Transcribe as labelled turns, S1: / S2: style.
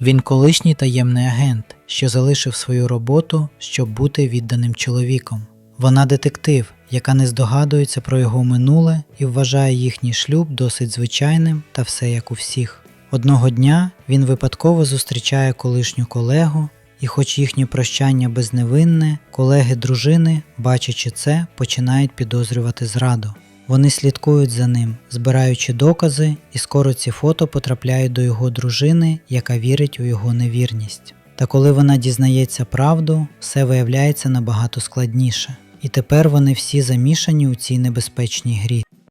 S1: Він колишній таємний агент, що залишив свою роботу, щоб бути відданим чоловіком. Вона детектив, яка не здогадується про його минуле і вважає їхній шлюб досить звичайним та все як у всіх. Одного дня він випадково зустрічає колишню колегу, і, хоч їхнє прощання безневинне, колеги дружини, бачачи це, починають підозрювати зраду. Вони слідкують за ним, збираючи докази, і скоро ці фото потрапляють до його дружини, яка вірить у його невірність. Та коли вона дізнається правду, все виявляється набагато складніше. І тепер вони всі замішані у цій небезпечній грі.